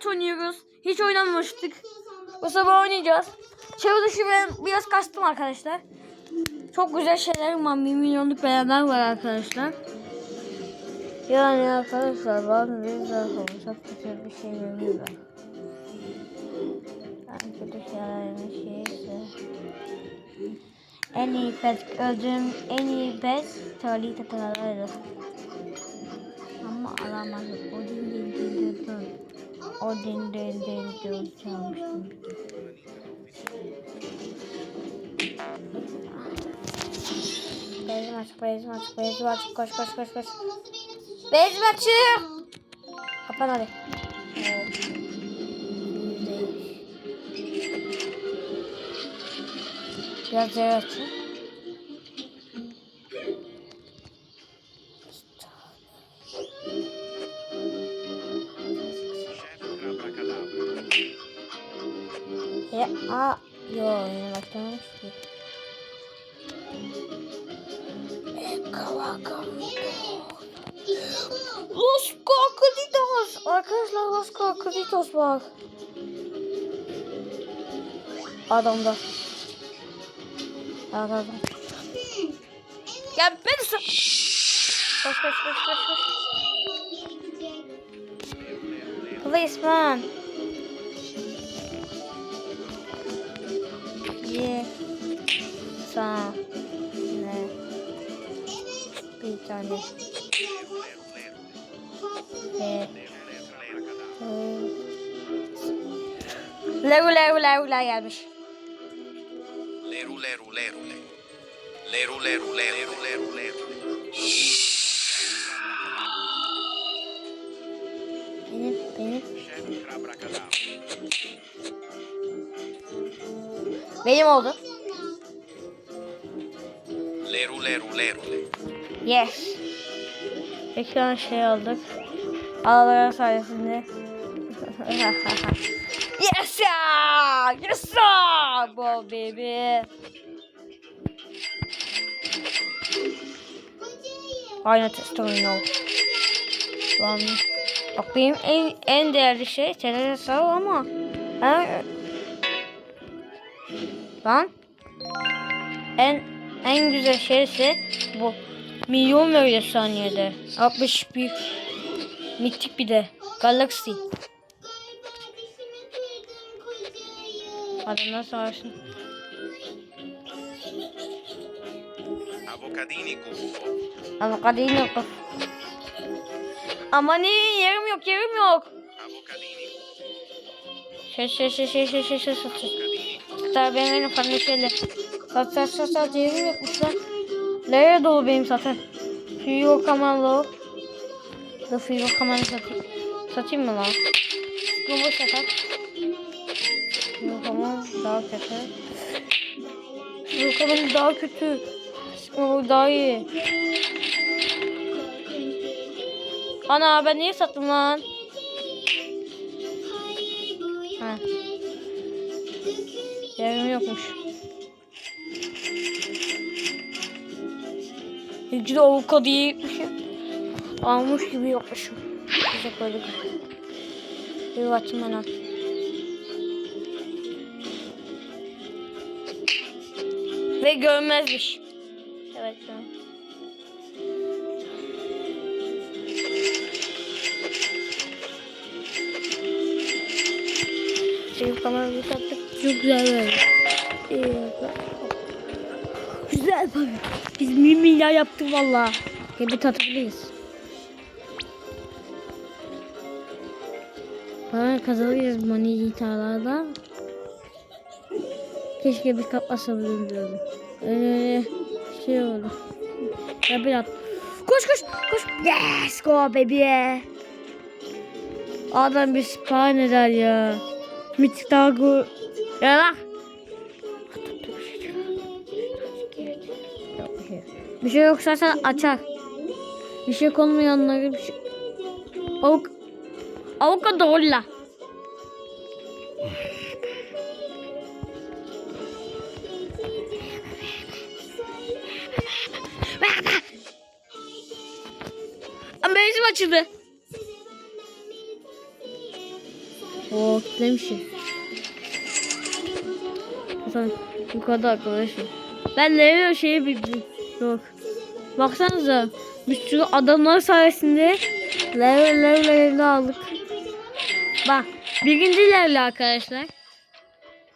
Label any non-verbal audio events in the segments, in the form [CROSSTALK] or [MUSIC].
maç oynuyoruz. Hiç oynamamıştık. Bu sabah oynayacağız. Çevre dışı ben biraz kastım arkadaşlar. Çok güzel şeyler var. 1 milyonluk beğenler var arkadaşlar. Yani arkadaşlar bazı bizler çok kötü bir şey görüyorlar. En kötü şeyse. En iyi pet öldüğüm en iyi pet Charlie takılarıydı. Ama alamadım. Odin değil değil değil. Odin değil değil değil çalmıştım. Bezim açık, bezim açık, bezim açık. Koş koş koş koş. Bezim açık. Kapan hadi. Biraz yer açın. Los Cocoditos! Arkadaşlar Los Cocoditos bak. Adamda. Evet adam. Ya ben sa- Koş koş koş koş koş. Please Tane. Ve. Lego gelmiş. Leru, leru, leru, leru. Leru, leru, leru, leru, leru. Benim benim benim oldu. Leru, leru, leru, leru. Yes. Ekran şey aldık. Arabalar sayesinde. [LAUGHS] yes ya! Yes ya! Bu baby. Aynen test oyunu. Şu an bak benim en en değerli şey sağ ama ben lan en en güzel şeyse bu. Milyon veriyor saniyede. 61 mitik bir de. Galaxy. Adamlar savaşsın. Avocadini gufo. Ama kadın yok. Ama ne yerim yok yerim yok. Avocadini Şey şey şey şey şey şey şey sat. Avocadini Hatta benim şeyle. Sat sat sat sat yerim yokmuş lan. Nereye dolu benim zaten. Fiyo kamanlo. Da fiyo kamanlo satayım. Satayım mı lan? Bu boş satar. Fiyo kaman daha kötü. Fiyo kaman daha kötü. Bu daha iyi. Ana ben niye sattım lan? Ha. Yerim yokmuş. İlk de avukado yiyecekmişim. Almış gibi yapmışım. Güzel böyle bir. Bakayım al. Ve görmezmiş. Evet. tamam. Şey kamerayı sattık. Çok güzel böyle. İyi. Biz 1 milyar yaptık valla. Gibi tatabiliriz. Para kazanırız money gitarlarda. Keşke bir kaplasabilirim diyordum. Öyle şey oldu. Ya bir at. Koş koş koş. Yes go baby. Adam bir spawn eder ya. Mitik dalga. Ya lan. Şey. Bir şey yoksa sen açar. Bir şey konmayanları bir şey. Avuk. Avukado olla. Ama bezim açıldı. Oo kitlemişim. Zaten yukarıda arkadaşım. Ben Leo şeyi bildim. Yok. Baksanıza. Bir sürü adamlar sayesinde Leo Leo Leo aldık. Bak. Birinci level arkadaşlar.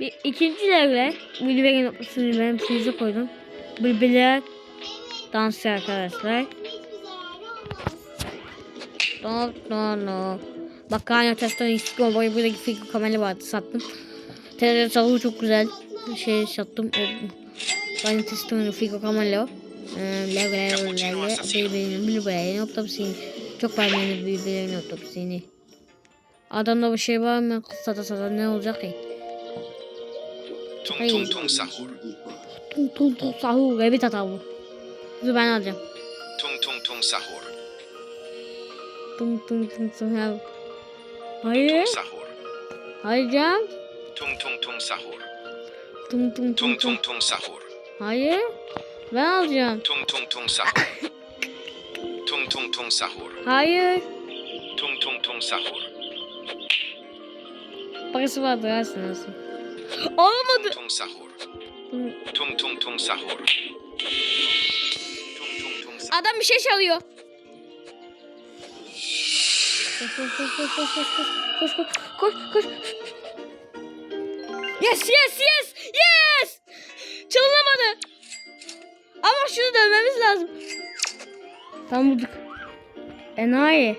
Bir, ikinci level. Bilbeğin noktasını ben size koydum. Birbirler dansı arkadaşlar. No no no. Bak Kanya Teston Instagram boyu buradaki figür kamera vardı sattım. Salı çok güzel. Şey sattım. Kanya Teston figür kamera. Birbirinin birbirinin otopsini. Çok beğendim birbirinin otopsini. Adamda bir şey var mı? Sata sata ne olacak ki? Tung tung tung sahur. Tum tum tum sahur. Evet hata bu. Dur ben alacağım. Tung tung tung sahur. Tum tum tum sahur. Hayır. Tung sahur. Hayır canım. Tung tung tung sahur. Tung tum. tung tung sahur. Hayır. Ben alacağım. Tung tung tung sahur. Tung tung tung sahur. Hayır. Tung tung tung sahur. Parası vardır aslında. nasıl? Olmadı. Tung tung sahur. Tung tung tung sahur. Tung tung tung sahur. Adam bir şey çalıyor. Koş koş koş koş koş koş koş koş koş koş. Yes yes yes yes. Çalınamadı. Ama şunu dövmemiz lazım. Tam bulduk. Enayi.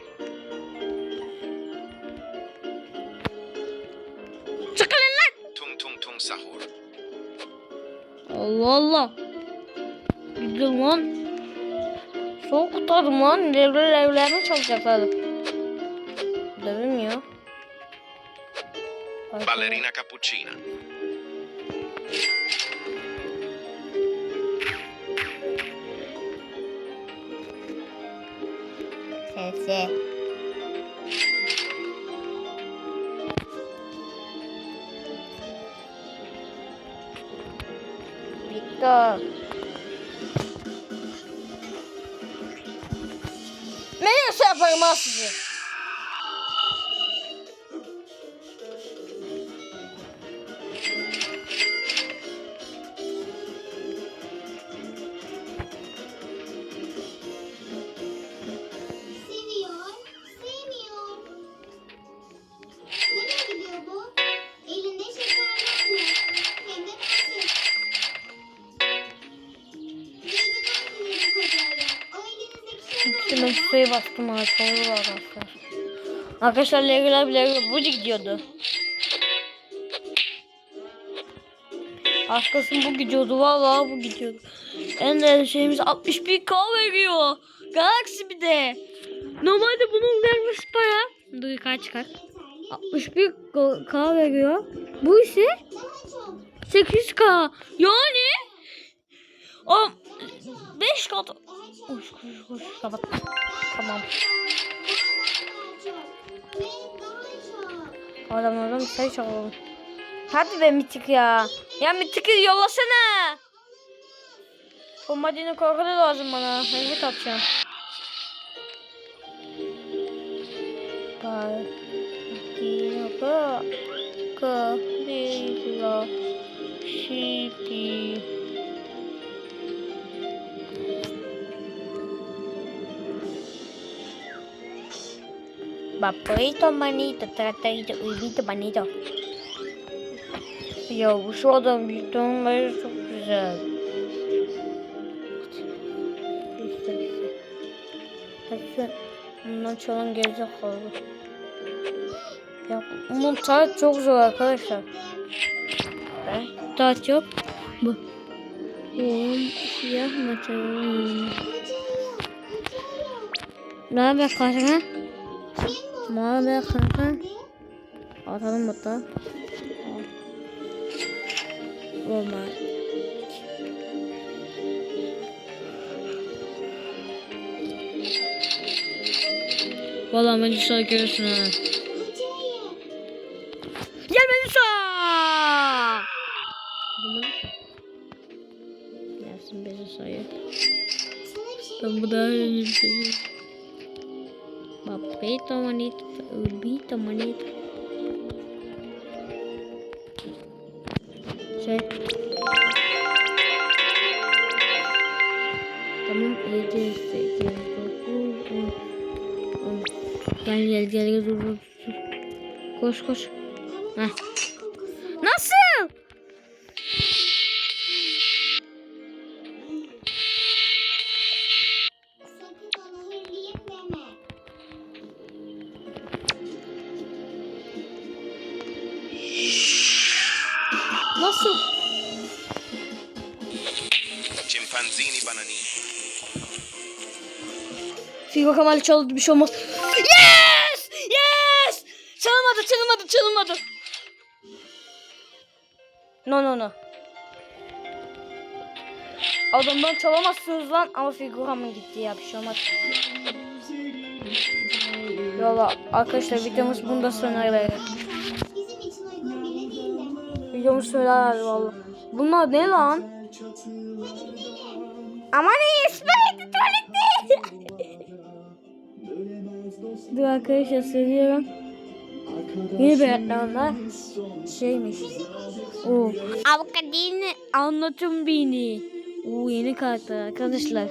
Çıkın lan. Tung tung tung sahur. Allah Allah. Gidiyor lan. Soğuk kurtardım lan. Levre levrelerine çalışacaklardı. Dövülmüyor. Ballerina cappuccina. tanesi. Bitti. Ne yaparım aslında? Suya bastım ha. Çoğu var arkadaşlar. Arkadaşlar Legolar bile bu gidiyordu. Arkasın bu gidiyordu. Vallahi bu gidiyordu. En değerli şeyimiz 61k veriyor. Galaxy bir de. Normalde bunun vermesi para. Dur kaç çıkar. 61k veriyor. Bu ise daha çok, 8k. Yani o 5 kat. Koş koş koş. Kapat. Tamam. Adamlardan bir şey çalalım. Hadi be mitik ya. Ya mitiki yollasana. Bombadinin korkudu lazım bana. Helvet atacağım. Bye. Dino, go. Go. Dino. Sheepy. Papito manito, tratadito, uybito manito. Ya bu şu adam bir tonları çok güzel. Hadi bundan çalan gelecek kaldı. Ya taht çok zor arkadaşlar. Taht yok. Bu. Oğlum siyah maçı. Ne haber kanka? Mavi be kanka. Atalım hatta. Olmaz. Valla Melisa görürsün ha. монетка, монетка. Şey. Tamam 7 8 9 10 10 Gel Koş koş Heh Kemal çaldı bir şey olmaz. Yes! Yes! Çalınmadı çalınmadı çalınmadı. No no no. Adamdan çalamazsınız lan ama Kemal gitti ya bir şey olmaz. Valla arkadaşlar videomuz bunda sona erer. Videomuz sona erer valla. Bunlar ne lan? Aman iyi Dur arkadaşlar söylüyorum. Yeni öğretmenler şeymiş. O Avukadini anlatım beni. O yeni karakter arkadaşlar.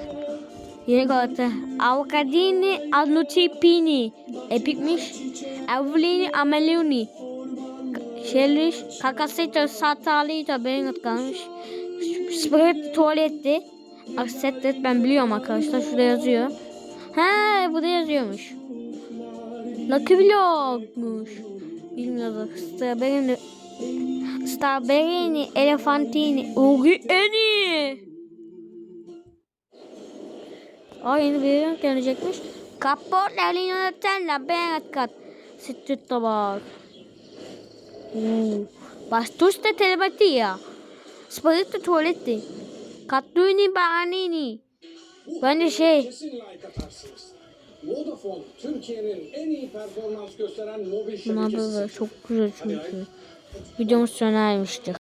Yeni karakter. Avukadini anlatipini. Epikmiş. Avlini ameluni. Şeymiş. Kakasito satalito benim kalmış. Spirit tuvalette. Aksettet ben biliyorum arkadaşlar. Şurada yazıyor. He burada yazıyormuş. Lucky Block'muş. Bilmiyorduk. Strawberry'ni Strawberry'ni Elefantini Ugi Eni Aa yeni bir ürün gelecekmiş. Kapot Elino Nutella Berat Kat Sütü tabak. Bastos de telepatia. Spaghetti tuvaletti. Kattuni baranini. Şey Kesin like atarsınız. Vodafone Türkiye'nin en iyi performans gösteren mobil Bunlar şebekesi. böyle çok güzel çünkü. Videomuz sona ermiştir.